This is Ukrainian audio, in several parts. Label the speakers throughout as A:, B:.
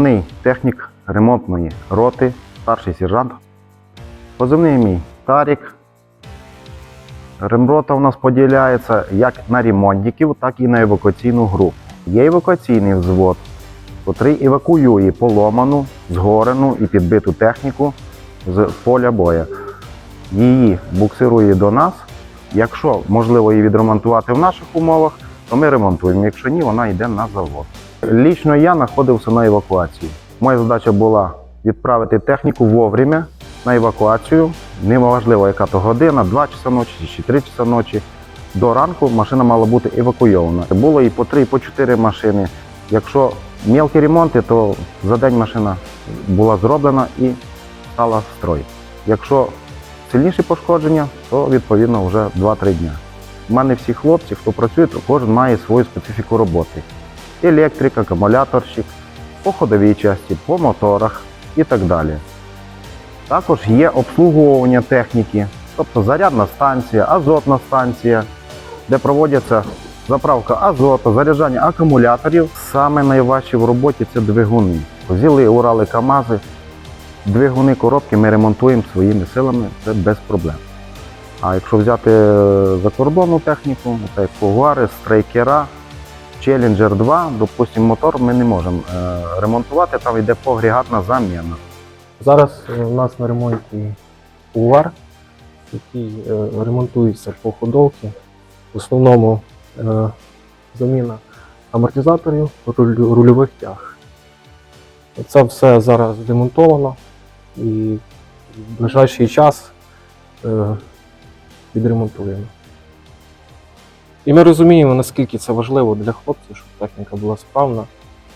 A: головний технік ремонтної роти, старший сержант. Позивний мій Тарік. Ремрота у нас поділяється як на ремонтників, так і на евакуаційну групу. Є евакуаційний взвод, котрий евакуює поломану, згорену і підбиту техніку з поля боя. Її буксирує до нас. Якщо можливо її відремонтувати в наших умовах, то ми ремонтуємо. Якщо ні, вона йде на завод. Лічно я знаходився на евакуації. Моя задача була відправити техніку вовремя на евакуацію. Неважливо, яка то година, 2 часа ночі чи 3 часа ночі. До ранку машина мала бути евакуйована. Було і по 3, і по 4 машини. Якщо мелкі ремонти, то за день машина була зроблена і стала в строй. Якщо сильніші пошкодження, то відповідно вже 2-3 дня. У мене всі хлопці, хто працює, то кожен має свою специфіку роботи. Електрик, акумуляторщик, по ходовій часті, по моторах і так далі. Також є обслуговування техніки, тобто зарядна станція, азотна станція, де проводяться заправка азоту, заряджання акумуляторів. Саме найважче в роботі це двигуни. Взяли Урали КАМАЗи, двигуни, коробки ми ремонтуємо своїми силами, це без проблем. А якщо взяти е, закордонну техніку, так як Jaguar, Страйкера, Challenger 2, допустимо, мотор ми не можемо е, ремонтувати, там йде погрігатна заміна.
B: Зараз е, у нас на ремонті УВАР, який е, ремонтується по ходовці. В основному е, заміна амортизаторів, рульових тяг. Це все зараз демонтовано і в ближайший час е, відремонтуємо. І ми розуміємо, наскільки це важливо для хлопців, щоб техніка була справна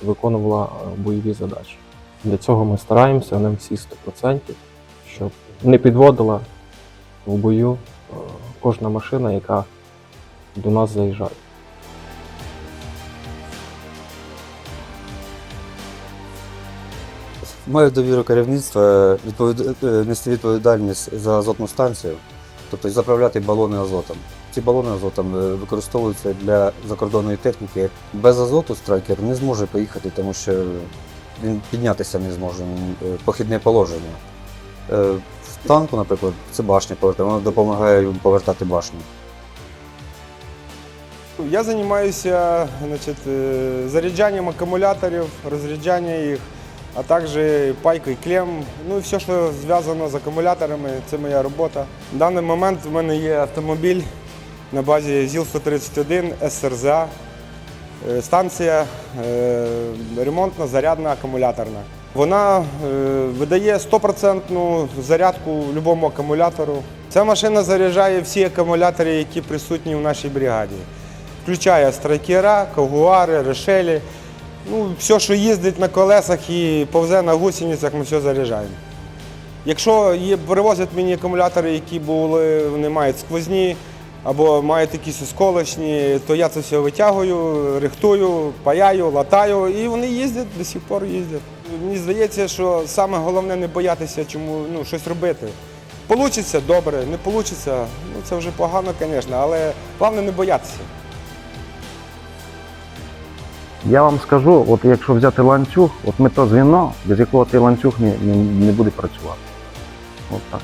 B: і виконувала е, бойові задачі. Для цього ми стараємося на всі 100%, щоб не підводила в бою е, кожна машина, яка до нас заїжджає.
C: Маю довіру керівництва е, нести відповідальність за азотну станцію, тобто заправляти балони азотом. Ці балони азотом е, використовуються для закордонної техніки. Без азоту страйкер не зможе поїхати, тому що він піднятися не зможе, е, похідне положення. Е, В танку, наприклад, це башня повертає, вона допомагає повертати башню.
D: Я займаюся значить, заряджанням акумуляторів, розряджання їх, а також пайкою клем. Ну і все, що зв'язано з акумуляторами, це моя робота. В даний момент в мене є автомобіль на базі ЗІЛ-131 СРЗА. Е, Станція е, ремонтна, зарядна, акумуляторна. Вона е, видає 100% зарядку будь-якому акумулятору. Ця машина заряджає всі акумулятори, які присутні в нашій бригаді включає страйкера, кагуари, решелі. Ну, все, що їздить на колесах і повзе на гусеницях, ми все заряджаємо. Якщо є, привозять мені акумулятори, які були, вони мають сквозні або мають якісь осколочні, то я це все витягую, рихтую, паяю, латаю, і вони їздять, до сих пор їздять. Мені здається, що саме головне не боятися чому ну, щось робити. Получиться добре, не получиться, ну це вже погано, звісно, але головне не боятися.
A: Я вам скажу, от якщо взяти ланцюг, от ми то звіно, без якого цей ланцюг не, не, не буде працювати. От так.